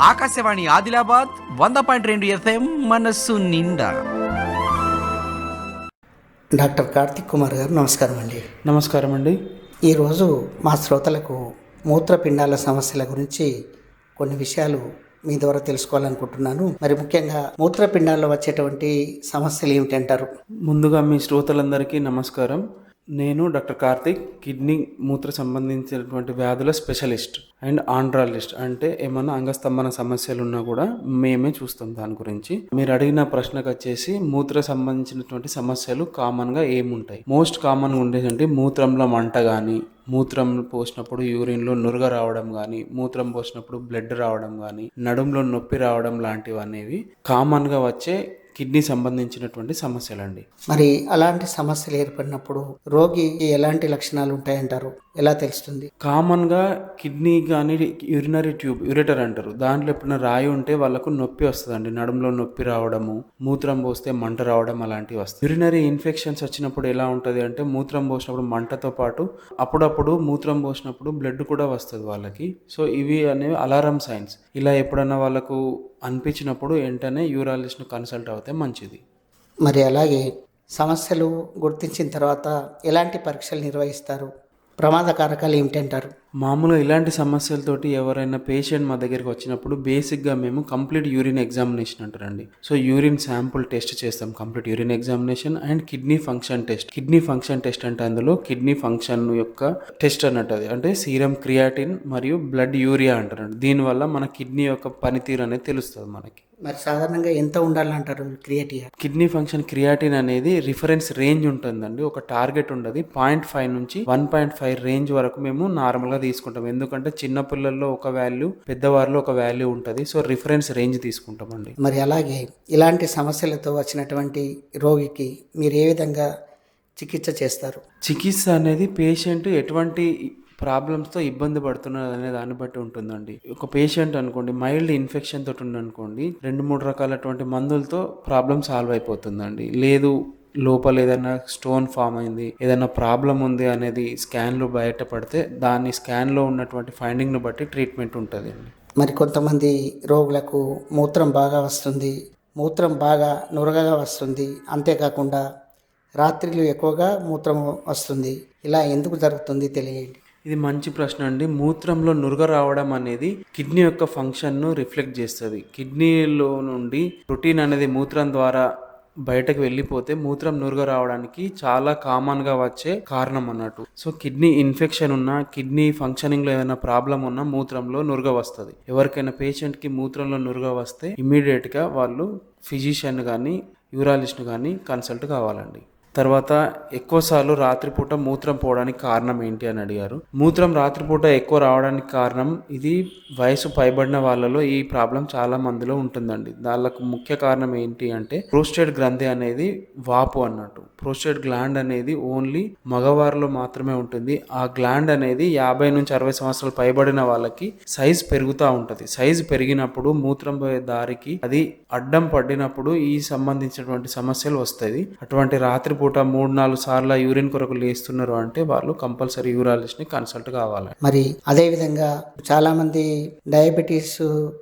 ఆకాశవాణి ఆదిలాబాద్ వంద పాయింట్ రెండు ఎఫ్ఎం మనస్సు నిండా. డాక్టర్ కార్తిక్ కుమార్ గారు నమస్కారం అండి. నమస్కారం అండి. ఈరోజు మా శ్రోతలకు మూత్రపిండాల సమస్యల గురించి కొన్ని విషయాలు మీ ద్వారా తెలుసుకోవాలనుకుంటున్నాను. మరి ముఖ్యంగా మూత్రపిండాల్లో వచ్చేటువంటి సమస్యలు ఏమిటంటారు? ముందుగా మీ శ్రోతలందరికీ నమస్కారం. నేను డాక్టర్ కార్తిక్ కిడ్నీ మూత్ర సంబంధించినటువంటి వ్యాధుల స్పెషలిస్ట్ అండ్ ఆండ్రాలిస్ట్ అంటే ఏమన్నా అంగస్తంభన సమస్యలు ఉన్నా కూడా మేమే చూస్తాం దాని గురించి. మీరు అడిగిన ప్రశ్నకు వచ్చేసి మూత్ర సంబంధించినటువంటి సమస్యలు కామన్గా ఏముంటాయి? మోస్ట్ కామన్గా ఉండేదంటే మూత్రంలో మంట కానీ మూత్రం పోసినప్పుడు యూరిన్లో నురగ రావడం కానీ మూత్రం పోసినప్పుడు బ్లడ్ రావడం కానీ నడుంలో నొప్పి రావడం లాంటివి అనేవి కామన్గా వచ్చే కిడ్నీ సంబంధించినటువంటి సమస్యలండి. మరి అలాంటి సమస్యలు ఏర్పడినప్పుడు రోగికి ఎలాంటి లక్షణాలు ఉంటాయంటారు? ఎలా తెలుస్తుంది? కామన్గా కిడ్నీ కానీ యూరినరీ ట్యూబ్ యూరేటర్ అంటారు. దాంట్లో ఎప్పుడైనా రాయి ఉంటే వాళ్ళకు నొప్పి వస్తుందండి. నడుములో నొప్పి రావడము మూత్రం పోస్తే మంట రావడం అలాంటివి వస్తాయి. యూరినరీ ఇన్ఫెక్షన్స్ వచ్చినప్పుడు ఎలా ఉంటుంది అంటే మూత్రం పోసినప్పుడు మంటతో పాటు అప్పుడప్పుడు మూత్రం పోసినప్పుడు బ్లడ్ కూడా వస్తుంది వాళ్ళకి. సో ఇవి అనేవి అలారం సైన్స్. ఇలా ఎప్పుడైనా వాళ్ళకు అనిపించినప్పుడు వెంటనే యూరాలజిస్ట్ను కన్సల్ట్ అవుతే మంచిది. మరి అలాగే సమస్యలు గుర్తించిన తర్వాత ఎలాంటి పరీక్షలు నిర్వహిస్తారు? ప్రమాద కారకాలు ఏమిటంటారు? మామూలుగా ఇలాంటి సమస్యలతోటి ఎవరైనా పేషెంట్ మా దగ్గరికి వచ్చినప్పుడు బేసిక్గా మేము కంప్లీట్ యూరిన్ ఎగ్జామినేషన్ అంటారండి. సో యూరిన్ శాంపుల్ టెస్ట్ చేస్తాం complete urine examination and kidney function test kidney function test అంటే అందులో కిడ్నీ ఫంక్షన్ యొక్క టెస్ట్ అన్నట్టు అది. అంటే సీరం క్రియాటిన్ మరియు బ్లడ్ యూరియా అంటారండి. దీనివల్ల మన కిడ్నీ యొక్క పనితీరు అనేది తెలుస్తుంది మనకి. మరి సాధారణంగా ఎంత ఉండాలంటారు క్రియేటివ్ కిడ్నీ ఫంక్షన్ క్రియాటిన్ అనేది రిఫరెన్స్ రేంజ్ ఉంటుందండి. ఒక టార్గెట్ ఉండదు. పాయింట్ ఫైవ్ నుంచి వన్ పాయింట్ ఫైవ్ రేంజ్ వరకు మేము నార్మల్గా తీసుకుంటాం. ఎందుకంటే చిన్న పిల్లల్లో ఒక వాల్యూ పెద్దవారిలో ఒక వాల్యూ ఉంటుంది. సో రిఫరెన్స్ రేంజ్ తీసుకుంటామండి. మరి అలాగే ఇలాంటి సమస్యలతో వచ్చినటువంటి రోగికి మీరు ఏ విధంగా చికిత్స చేస్తారు? చికిత్స అనేది పేషెంట్ ఎటువంటి ప్రాబ్లమ్స్తో ఇబ్బంది పడుతున్నారు అనే దాన్ని బట్టి ఉంటుందండి. ఒక పేషెంట్ అనుకోండి మైల్డ్ ఇన్ఫెక్షన్ తోటి ఉందనుకోండి రెండు మూడు రకాలటువంటి మందులతో ప్రాబ్లం సాల్వ్ అయిపోతుందండి. లేదు లోపల ఏదైనా స్టోన్ ఫామ్ అయింది ఏదైనా ప్రాబ్లం ఉంది అనేది స్కాన్లో బయటపడితే దాన్ని స్కాన్లో ఉన్నటువంటి ఫైండింగ్ను బట్టి ట్రీట్మెంట్ ఉంటుంది అండి మరి కొంతమంది రోగులకు మూత్రం బాగా వస్తుంది మూత్రం బాగా నురగగా వస్తుంది. అంతేకాకుండా రాత్రిలు ఎక్కువగా మూత్రం వస్తుంది. ఇలా ఎందుకు జరుగుతుంది తెలియండి. ఇది మంచి ప్రశ్న అండి. మూత్రంలో నురగ రావడం అనేది కిడ్నీ యొక్క ఫంక్షన్ను రిఫ్లెక్ట్ చేస్తుంది. కిడ్నీలో నుండి ప్రోటీన్ అనేది మూత్రం ద్వారా బయటకు వెళ్ళిపోతే మూత్రం నురగ రావడానికి చాలా కామన్గా వచ్చే కారణం అన్నట్టు. సో కిడ్నీ ఇన్ఫెక్షన్ ఉన్నా కిడ్నీ ఫంక్షనింగ్లో ఏదైనా ప్రాబ్లం ఉన్నా మూత్రంలో నురగ వస్తుంది. ఎవరికైనా పేషెంట్కి మూత్రంలో నురగ వస్తే ఇమీడియట్గా వాళ్ళు ఫిజిషియన్ కానీ యూరాలిస్ట్ను కానీ కన్సల్ట్ కావాలండి. తర్వాత ఎక్కువసార్లు రాత్రిపూట మూత్రం పోవడానికి కారణం ఏంటి అని అడిగారు. మూత్రం రాత్రిపూట ఎక్కువ రావడానికి కారణం ఇది వయసు పైబడిన వాళ్ళలో ఈ ప్రాబ్లం చాలా మందిలో ఉంటుందండి. దానికి ముఖ్య కారణం ఏంటి అంటే ప్రోస్టేట్ గ్రంథి అనేది వాపు అన్నట్టు. ప్రోస్టేట్ గ్లాండ్ అనేది ఓన్లీ మగవారిలో మాత్రమే ఉంటుంది. ఆ గ్లాండ్ అనేది యాభై నుంచి అరవై సంవత్సరాలు పైబడిన వాళ్ళకి సైజ్ పెరుగుతూ ఉంటుంది. సైజ్ పెరిగినప్పుడు మూత్రం పోయే దారికి అది అడ్డం పడినప్పుడు ఈ సంబంధించినటువంటి సమస్యలు వస్తాయి. అటువంటి రాత్రి రాత్రిపూట మూడు నాలుగు సార్లు యూరిన్ కొరకు లేస్తున్నారు అంటే వాళ్ళు కంపల్సరీ యూరాలజిస్ట్ని కన్సల్ట్ కావాలి. మరి అదే విధంగా చాలా మంది డయాబెటీస్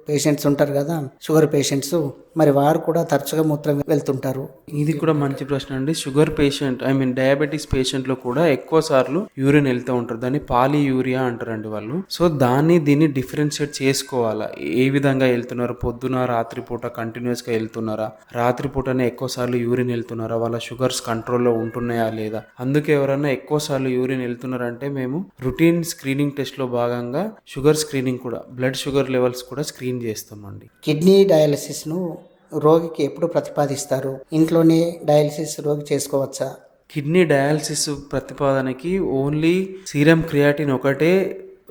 పేషెంట్స్ ఉంటారు కదా షుగర్ పేషెంట్స్ మరి వారు కూడా తరచుగా మూత్రం వెళ్తుంటారు. ఇది కూడా మంచి ప్రశ్న అండి. Sugar patient I mean diabetes పేషెంట్లో కూడా ఎక్కువ సార్లు యూరిన్ వెళ్తూ ఉంటారు. దాన్ని పాలీ యూరియా అంటారండి వాళ్ళు. సో దాన్ని దీన్ని డిఫరెన్షియేట్ చేసుకోవాలా? ఏ విధంగా వెళ్తున్నారు? పొద్దున రాత్రిపూట కంటిన్యూస్గా వెళ్తున్నారా? రాత్రిపూటనే ఎక్కువ సార్లు యూరిన్ వెళ్తున్నారా? వాళ్ళ షుగర్స్ కంట్రోల్లో ఉంటున్నాయా లేదా? అందుకే ఎవరైనా ఎక్కువ సార్లు యూరిన్ వెళ్తున్నారంటే మేము రొటీన్ స్క్రీనింగ్ టెస్ట్లో భాగంగా షుగర్ స్క్రీనింగ్ కూడా బ్లడ్ షుగర్ లెవెల్స్ కూడా స్క్రీన్ చేస్తామండి. కిడ్నీ డయాలసిస్ను రోగికి ఎప్పుడు ప్రతిపాదిస్తారు? ఇంట్లోనే డయాలసిస్ రోగి చేసుకోవచ్చా? కిడ్నీ డయాలసిస్ ప్రతిపాదనకి ఓన్లీ సీరం క్రియాటిన్ ఒకటే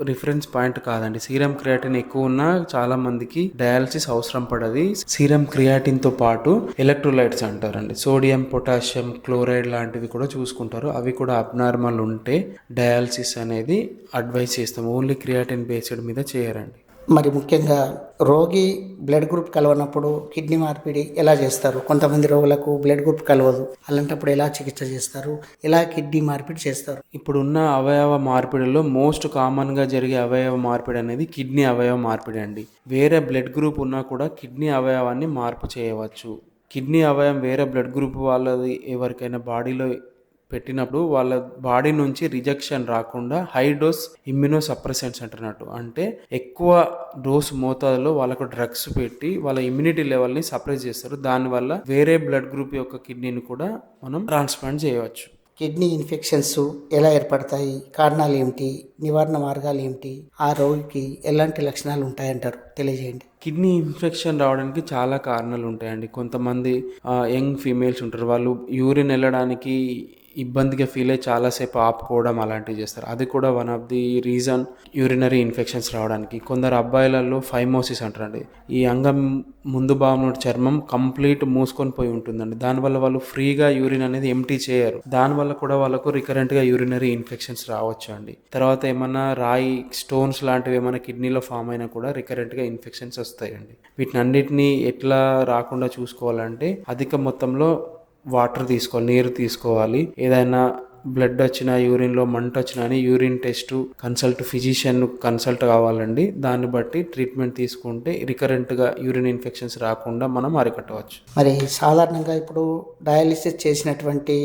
రిఫరెన్స్ పాయింట్ కాదండి. సీరం క్రియాటిన్ ఎక్కువ ఉన్నా చాలా మందికి డయాలసిస్ అవసరం పడది. సీరం క్రియాటిన్తో పాటు ఎలక్ట్రోలైట్స్ అంటారండి. సోడియం పొటాషియం క్లోరైడ్ లాంటివి కూడా చూసుకుంటారు. అవి కూడా అబ్నార్మల్ ఉంటే డయాలసిస్ అనేది అడ్వైస్ చేస్తాం. ఓన్లీ క్రియాటిన్ బేస్డ్ మీద చేయరండి. మరి ముఖ్యంగా రోగి బ్లడ్ గ్రూప్ కలవనప్పుడు కిడ్నీ మార్పిడి ఎలా చేస్తారు? కొంతమంది రోగులకు బ్లడ్ గ్రూప్ కలవదు. అలాంటప్పుడు ఎలా చికిత్స చేస్తారు? ఎలా కిడ్నీ మార్పిడి చేస్తారు? ఇప్పుడున్న అవయవ మార్పిడిలో మోస్ట్ కామన్గా జరిగే అవయవ మార్పిడి అనేది కిడ్నీ అవయవ మార్పిడి అండి. వేరే బ్లడ్ గ్రూప్ ఉన్నా కూడా కిడ్నీ అవయవాన్ని మార్పు చేయవచ్చు. కిడ్నీ అవయవం వేరే బ్లడ్ గ్రూప్ వాళ్ళది ఎవరికైనా బాడీలో పెట్టినప్పుడు వాళ్ళ బాడీ నుంచి రిజెక్షన్ రాకుండా హై డోస్ ఇమ్యూనో సప్రెసెంట్స్ అంటున్నట్టు. అంటే ఎక్కువ డోస్ మోతాదులో వాళ్ళకు డ్రగ్స్ పెట్టి వాళ్ళ ఇమ్యూనిటీ లెవెల్ని సప్రెస్ చేస్తారు. దానివల్ల వేరే బ్లడ్ గ్రూప్ యొక్క కిడ్నీని కూడా మనం ట్రాన్స్ప్లాంట్ చేయవచ్చు. కిడ్నీ ఇన్ఫెక్షన్స్ ఎలా ఏర్పడతాయి? కారణాలు ఏమిటి? నివారణ మార్గాలు ఏమిటి? ఆ రోగికి ఎలాంటి లక్షణాలు ఉంటాయంటారు? తెలియజేయండి. కిడ్నీ ఇన్ఫెక్షన్ రావడానికి చాలా కారణాలు ఉంటాయండి. కొంతమంది యంగ్ ఫీమేల్స్ ఉంటారు. వాళ్ళు యూరిన్ వెళ్ళడానికి ఇబ్బందిగా ఫీల్ అయ్యి చాలాసేపు ఆపుకోవడం అలాంటివి చేస్తారు. అది కూడా one of the reason urinary infections రావడానికి. కొందరు అబ్బాయిలలో ఫైమోసిస్ అంటారండి. ఈ అంగం ముందు భాగంలో చర్మం కంప్లీట్ మూసుకొని పోయి ఉంటుందండి. దానివల్ల వాళ్ళు ఫ్రీగా యూరిన్ అనేది ఎంటీ చేయరు. దానివల్ల కూడా వాళ్ళకు రికరెంట్గా యూరినరీ ఇన్ఫెక్షన్స్ రావచ్చు అండి. తర్వాత ఏమన్నా రాయి స్టోన్స్ లాంటివి ఏమైనా కిడ్నీలో ఫామ్ అయినా కూడా రికరెంట్గా ఇన్ఫెక్షన్స్ వస్తాయండి. వీటిని అన్నిటినీ ఎట్లా రాకుండా చూసుకోవాలంటే అధిక మొత్తంలో వాటర్ తీసుకోవాలి నీరు తీసుకోవాలి. ఏదైనా బ్లడ్ వచ్చినా యూరిన్లో మంట వచ్చినా అని urine test consult physician consult కావాలండి. దాన్ని బట్టి ట్రీట్మెంట్ తీసుకుంటే రికరెంట్గా యూరిన్ ఇన్ఫెక్షన్స్ రాకుండా మనం అరికట్టవచ్చు. మరి సాధారణంగా ఇప్పుడు డయాలిసిస్ చేసినటువంటి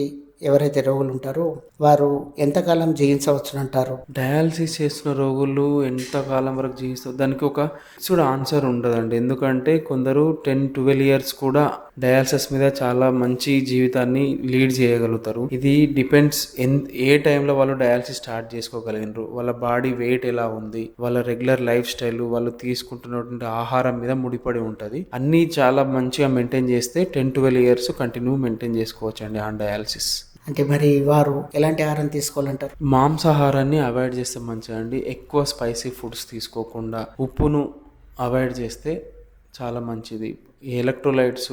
ఎవరైతే రోగులు ఉంటారో వారు ఎంతకాలం జీవించవచ్చునంటారు డయాలసిస్ చేస్తున్న రోగులు ఎంతకాలం వరకు జీవిస్తారు? దానికి ఒక ఫిక్స్డ్ ఆన్సర్ ఉండదండి. ఎందుకంటే కొందరు టెన్ ట్వెల్వ్ ఇయర్స్ కూడా డయాలసిస్ మీద చాలా మంచి జీవితాన్ని లీడ్ చేయగలుగుతారు. ఇది డిపెండ్స్ ఎన్ ఏ టైంలో వాళ్ళు డయాలసిస్ స్టార్ట్ చేసుకోగలిగినారు. వాళ్ళ బాడీ వెయిట్ ఎలా ఉంది వాళ్ళ రెగ్యులర్ లైఫ్ స్టైల్ వాళ్ళు తీసుకుంటున్నటువంటి ఆహారం మీద ముడిపడి ఉంటుంది. అన్నీ చాలా మంచిగా మెయింటైన్ చేస్తే ten twelve years continue maintain చేసుకోవచ్చు అండి ఆన్ డయాలసిస్. అంటే మరి వారు ఎలాంటి ఆహారం తీసుకోవాలంటారు? మాంసాహారాన్ని అవాయిడ్ చేస్తే మంచిదండి. ఎక్కువ స్పైసీ ఫుడ్స్ తీసుకోకుండా ఉప్పును అవాయిడ్ చేస్తే చాలా మంచిది. ఈ ఎలక్ట్రోలైట్స్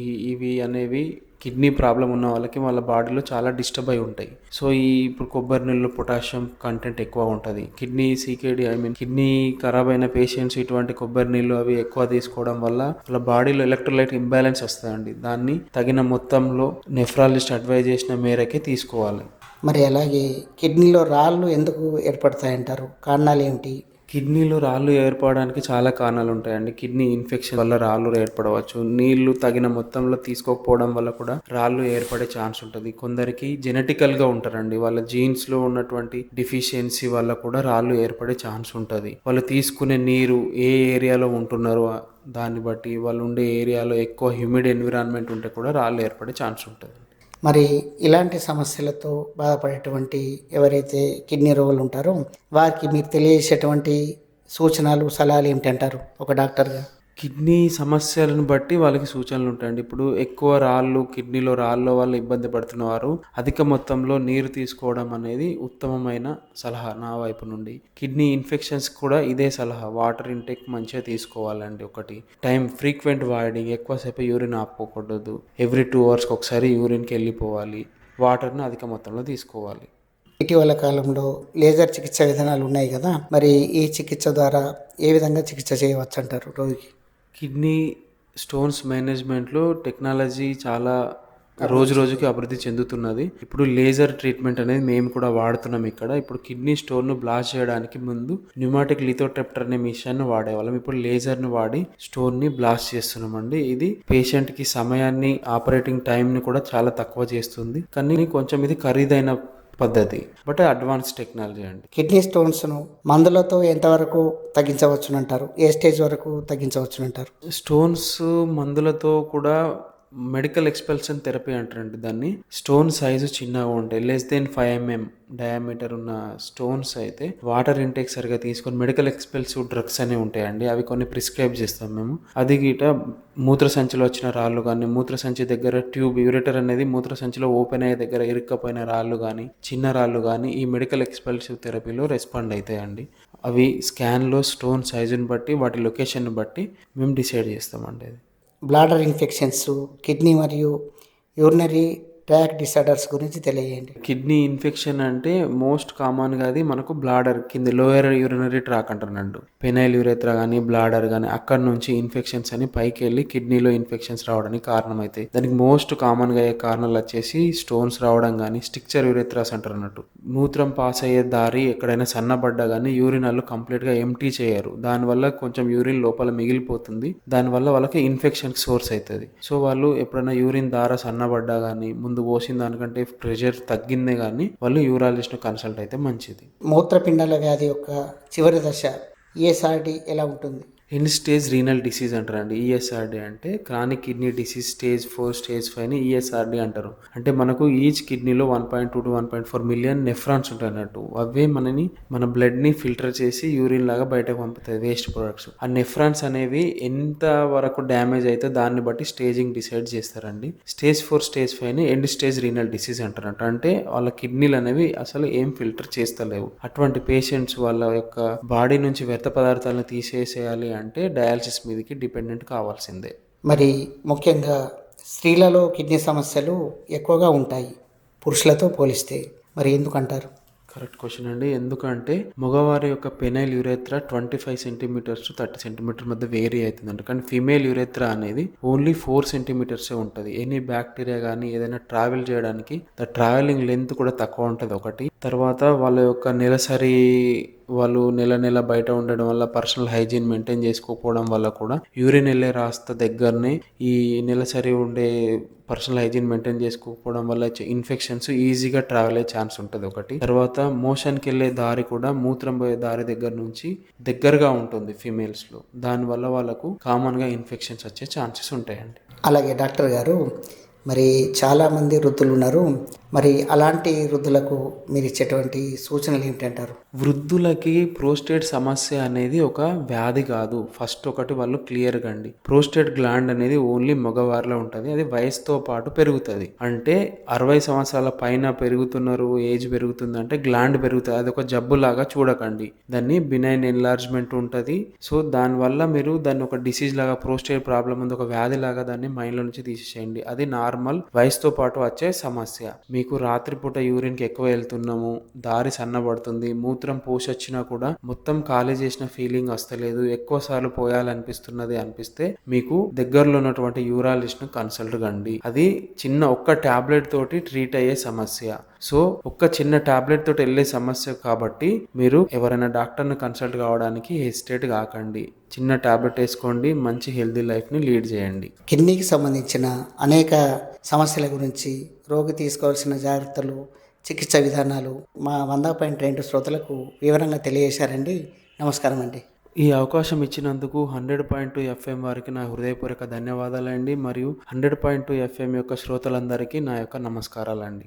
ఈ ఇవి అనేవి కిడ్నీ ప్రాబ్లం ఉన్న వాళ్ళకి వాళ్ళ బాడీలో చాలా డిస్టర్బ్ అయి ఉంటాయి. సో ఈ ఇప్పుడు కొబ్బరి నీళ్ళు పొటాషియం కంటెంట్ ఎక్కువ ఉంటుంది. Kidney CKD I mean kidney ఖరాబ్ అయిన పేషెంట్స్ ఇటువంటి కొబ్బరి నీళ్ళు అవి ఎక్కువ తీసుకోవడం వల్ల వాళ్ళ బాడీలో ఎలక్ట్రోలైట్ ఇంబ్యాలెన్స్ వస్తాయండి దాన్ని తగిన మొత్తంలో నెఫ్రాలజిస్ట్ అడ్వైజ్ చేసిన మేరకే తీసుకోవాలి. మరి అలాగే కిడ్నీలో రాళ్ళు ఎందుకు ఏర్పడతాయంటారు? కారణాలు ఏమిటి? కిడ్నీలో రాళ్ళు ఏర్పడడానికి చాలా కారణాలు ఉంటాయండి. కిడ్నీ ఇన్ఫెక్షన్ వల్ల రాళ్ళు ఏర్పడవచ్చు. నీళ్ళు తగిన మొత్తంలో తీసుకోకపోవడం వల్ల కూడా రాళ్ళు ఏర్పడే ఛాన్స్ ఉంటుంది. కొందరికి జెనెటికల్గా ఉంటారండి. వాళ్ళ జీన్స్లో ఉన్నటువంటి డిఫిషియన్సీ వల్ల కూడా రాళ్ళు ఏర్పడే ఛాన్స్ ఉంటుంది. వాళ్ళు తీసుకునే నీరు ఏ ఏరియాలో ఉంటున్నారో దాన్ని బట్టి వాళ్ళు ఉండే ఏరియాలో ఎక్కువ హ్యూమిడ్ ఎన్విరాన్మెంట్ ఉంటే కూడా రాళ్ళు ఏర్పడే ఛాన్స్ ఉంటుంది. మరి ఇలాంటి సమస్యలతో బాధపడేటువంటి ఎవరైతే కిడ్నీ రోగులు ఉంటారో వారికి మీరు తెలియజేసేటువంటి సూచనలు సలహాలు ఏమిటంటారు ఒక డాక్టర్గా? కిడ్నీ సమస్యలను బట్టి వాళ్ళకి సూచనలు ఉంటాయండి. ఇప్పుడు ఎక్కువ రాళ్ళు కిడ్నీలో రాళ్ళ వల్ల ఇబ్బంది పడుతున్నవారు అధిక మొత్తంలో నీరు తీసుకోవడం అనేది ఉత్తమమైన సలహా నా వైపు నుండి. కిడ్నీ ఇన్ఫెక్షన్స్ కూడా ఇదే సలహా. వాటర్ ఇంటేక్ మంచిగా తీసుకోవాలండి ఒకటి. టైం ఫ్రీక్వెంట్ వాడింగ్ ఎక్కువసేపు యూరిన్ ఆపుకోకూడదు ఎవ్రీ టూ అవర్స్కి ఒకసారి యూరిన్కి వెళ్ళిపోవాలి. వాటర్ని అధిక మొత్తంలో తీసుకోవాలి. ఇటీవల కాలంలో లేజర్ చికిత్స విధానాలు ఉన్నాయి కదా మరి ఈ చికిత్స ద్వారా ఏ విధంగా చికిత్స చేయవచ్చు అంటారు రోగికి? కిడ్నీ స్టోన్స్ మేనేజ్మెంట్లో టెక్నాలజీ చాలా రోజు రోజుకి అభివృద్ధి చెందుతున్నది. ఇప్పుడు లేజర్ ట్రీట్మెంట్ అనేది మేము కూడా వాడుతున్నాం ఇక్కడ. ఇప్పుడు కిడ్నీ స్టోన్ను బ్లాస్ట్ చేయడానికి ముందు న్యూమాటిక్ లిథోట్రెప్టర్ అనే మిషన్ను వాడేవాళ్ళం. ఇప్పుడు లేజర్ని వాడి స్టోన్ని బ్లాస్ట్ చేస్తున్నామండి. ఇది పేషెంట్కి సమయాన్ని ఆపరేటింగ్ టైంని కూడా చాలా తక్కువ చేస్తుంది. కానీ కొంచెం ఇది ఖరీదైన పద్ధతి. బట్ అడ్వాన్స్ టెక్నాలజీ అండి. కిడ్నీ స్టోన్స్ను మందులతో ఎంతవరకు తగ్గించవచ్చునంటారు? ఏ స్టేజ్ వరకు తగ్గించవచ్చునంటారు? స్టోన్స్ మందులతో కూడా మెడికల్ ఎక్స్పెల్షన్ థెరపీ అంటారండి దాన్ని. స్టోన్ సైజు చిన్నగా ఉంటాయి less than five mm diameter ఉన్న స్టోన్స్ అయితే వాటర్ ఇంటేక్ సరిగా తీసుకొని మెడికల్ ఎక్స్పెల్సివ్ డ్రగ్స్ అనేవి ఉంటాయండి. అవి కొన్ని ప్రిస్క్రైబ్ చేస్తాం మేము. అది గిట మూత్ర సంచిలో వచ్చిన రాళ్ళు కానీ మూత్ర సంచి దగ్గర ట్యూబ్ యూరేటర్ అనేది మూత్ర సంచిలో ఓపెన్ అయ్యే దగ్గర ఇరుక్కపోయిన రాళ్ళు కానీ చిన్న రాళ్ళు కానీ ఈ మెడికల్ ఎక్స్పెల్సివ్ థెరపీలో రెస్పాండ్ అవుతాయండి అవి స్కాన్లో స్టోన్ సైజుని బట్టి వాటి లొకేషన్ బట్టి మేము డిసైడ్ చేస్తామండి అది. బ్లాడర్ ఇన్ఫెక్షన్స్ కిడ్నీ మరియు యూరినరీ ట్రాక్ డిసార్డర్స్ గురించి తెలియజేయండి. కిడ్నీ ఇన్ఫెక్షన్ అంటే మోస్ట్ కామన్గా అది మనకు బ్లాడర్ కింద లోయర్ యూరినరీ ట్రాక్ అంటున్నాడు పెనైల్ యూరేత్రా కానీ బ్లాడర్ కానీ అక్కడ నుంచి ఇన్ఫెక్షన్స్ అని పైకి వెళ్ళి కిడ్నీలో ఇన్ఫెక్షన్స్ రావడానికి కారణమవుతాయి దానికి మోస్ట్ కామన్గా అయ్యే కారణాలు వచ్చేసి స్టోన్స్ రావడం కానీ స్టిక్చర్ యూరేత్రాస్ అంటారు అన్నట్టు మూత్రం పాస్ అయ్యే దారి ఎక్కడైనా సన్నబడ్డా కానీ యూరిన్ వాళ్ళు కంప్లీట్గా ఎంటీ చేయరు. దానివల్ల కొంచెం యూరిన్ లోపల మిగిలిపోతుంది. దానివల్ల వాళ్ళకి ఇన్ఫెక్షన్ సోర్స్ అవుతుంది సో వాళ్ళు ఎప్పుడైనా యూరిన్ దార సన్నబడ్డా కానీ ముందు పోసిన దానికంటే ప్రెషర్ తగ్గిందే కానీ వాళ్ళు యూరాలజిస్ట్ను కన్సల్ట్ అయితే మంచిది. మూత్రపిండాల వ్యాధి యొక్క చివరి దశ ఈఎస్ఆర్డి ఎలా ఉంటుంది? ఎన్ స్టేజ్ రీనల్ డిసీజ్ అంటారండి ఈఎస్ఆర్డి అంటే chronic kidney disease stage four stage ఫైవ్ని ESRD అంటారు. అంటే మనకు ఈచ్ కిడ్నీలో one point two to one point four million nephrons ఉంటాయి అన్నట్టు. అవే మనని మన బ్లడ్ని ఫిల్టర్ చేసి యూరిన్ లాగా బయటకు పంపుతాయి వేస్ట్ ప్రొడక్ట్స్ ఆ నెఫ్రాన్స్ అనేవి ఎంత వరకు డ్యామేజ్ అయితే దాన్ని బట్టి స్టేజింగ్ డిసైడ్ చేస్తారండి. స్టేజ్ ఫోర్ స్టేజ్ ఫైవ్ని ఎండ్ స్టేజ్ రీనల్ డిసీజ్ అంటారంట. అంటే వాళ్ళ కిడ్నీలు అనేవి అసలు ఏం ఫిల్టర్ చేస్తలేవు. అటువంటి పేషెంట్స్ వాళ్ళ యొక్క బాడీ నుంచి వ్యర్థ పదార్థాలను తీసేసేయాలి అంటే డయాలసిస్ మీదకి డిపెండెంట్ కావాల్సిందే. మరి ముఖ్యంగా స్త్రీలలో కిడ్నీ సమస్యలు ఎక్కువగా ఉంటాయి. పురుషులతో పోలిస్తే మరి ఎందుకంటారు? కరెక్ట్ క్వశ్చన్ అండి. ఎందుకంటే మగవారి యొక్క penile urethra twenty five centimeters to thirty centimeter మధ్య వేరీ అవుతుందంట. కానీ ఫీమేల్ యురేత్రా అనేది ఓన్లీ ఫోర్ సెంటీమీటర్సే ఉంటుంది. ఎనీ బ్యాక్టీరియా కానీ ఏదైనా ట్రావెల్ చేయడానికి ద ట్రావెలింగ్ లెంత్ కూడా తక్కువ ఉంటుంది ఒకటి. తర్వాత వాళ్ళ యొక్క నెలసరి వాళ్ళు నెల నెల బయట ఉండడం వల్ల పర్సనల్ హైజీన్ మెయింటైన్ చేసుకోకపోవడం వల్ల కూడా యూరిన్ వెళ్ళే రాస్త దగ్గరనే ఈ నెలసరి ఉండే పర్సనల్ హైజీన్ మెయింటైన్ చేసుకోకపోవడం వల్ల ఇన్ఫెక్షన్స్ ఈజీగా ట్రావెల్ అయ్యే ఛాన్స్ ఉంటుంది ఒకటి. తర్వాత మోషన్కి వెళ్ళే దారి కూడా మూత్రం పోయే దారి దగ్గర నుంచి దగ్గరగా ఉంటుంది ఫీమేల్స్లో దానివల్ల వాళ్ళకు కామన్గా ఇన్ఫెక్షన్స్ వచ్చే ఛాన్సెస్ ఉంటాయండి. అలాగే డాక్టర్ గారు మరి చాలామంది వృద్ధులు ఉన్నారు. మరి అలాంటి వృద్ధులకు మీరు ఇచ్చేటువంటి సూచనలు ఏంటంటారు? వృద్ధులకి ప్రోస్టేట్ సమస్య అనేది ఒక వ్యాధి కాదు. ఫస్ట్ ఒకటి వాళ్ళు క్లియర్గా అండి. ప్రోస్టేట్ గ్లాండ్ అనేది ఓన్లీ మగవారిలో ఉంటుంది. అది వయసుతో పాటు పెరుగుతుంది. అంటే అరవై సంవత్సరాల పైన పెరుగుతున్నారు ఏజ్ పెరుగుతుంది అంటే గ్లాండ్ పెరుగుతుంది. అది ఒక జబ్బు లాగా చూడకండి. దాన్ని బినైన్ ఎన్లార్జ్మెంట్ ఉంటుంది. సో దానివల్ల మీరు దాన్ని ఒక డిసీజ్ లాగా ప్రోస్టేట్ ప్రాబ్లం ఉంది ఒక వ్యాధి లాగా దాన్ని మైండ్లో నుంచి తీసేసేయండి. అది నార్మల్ నార్మల్ వయసుతో పాటు వచ్చే సమస్య. మీకు రాత్రిపూట యూరిన్కి ఎక్కువ వెళ్తున్నాము దారి సన్నబడుతుంది మూత్రం పోసొచ్చినా కూడా మొత్తం ఖాళీ చేసిన ఫీలింగ్ వస్తలేదు ఎక్కువ సార్లు పోయాలనిపిస్తున్నది అనిపిస్తే మీకు దగ్గరలో ఉన్నటువంటి యూరాలిస్ట్ను కన్సల్ట్ కండి. అది చిన్న ఒక్క టాబ్లెట్ తోటి ట్రీట్ అయ్యే సమస్య. సో ఒక్క చిన్న టాబ్లెట్ తోటి వెళ్ళే సమస్య కాబట్టి మీరు ఎవరైనా డాక్టర్ని కన్సల్ట్ కావడానికి హెసిటేట్ కాకండి. చిన్న టాబ్లెట్ వేసుకోండి మంచి హెల్దీ లైఫ్ని లీడ్ చేయండి. కిడ్నీకి సంబంధించిన అనేక సమస్యల గురించి రోగి తీసుకోవాల్సిన జాగ్రత్తలు చికిత్స విధానాలు మా వంద పాయింట్ రెండు శ్రోతలకు వివరంగా తెలియజేశారండి. నమస్కారం అండి. ఈ అవకాశం ఇచ్చినందుకు హండ్రెడ్ పాయింట్ టూ ఎఫ్ఎం వారికి నా హృదయపూర్వక ధన్యవాదాలండి. మరియు హండ్రెడ్ పాయింట్ టూ ఎఫ్ఎం యొక్క శ్రోతలందరికీ నా యొక్క నమస్కారాలండి.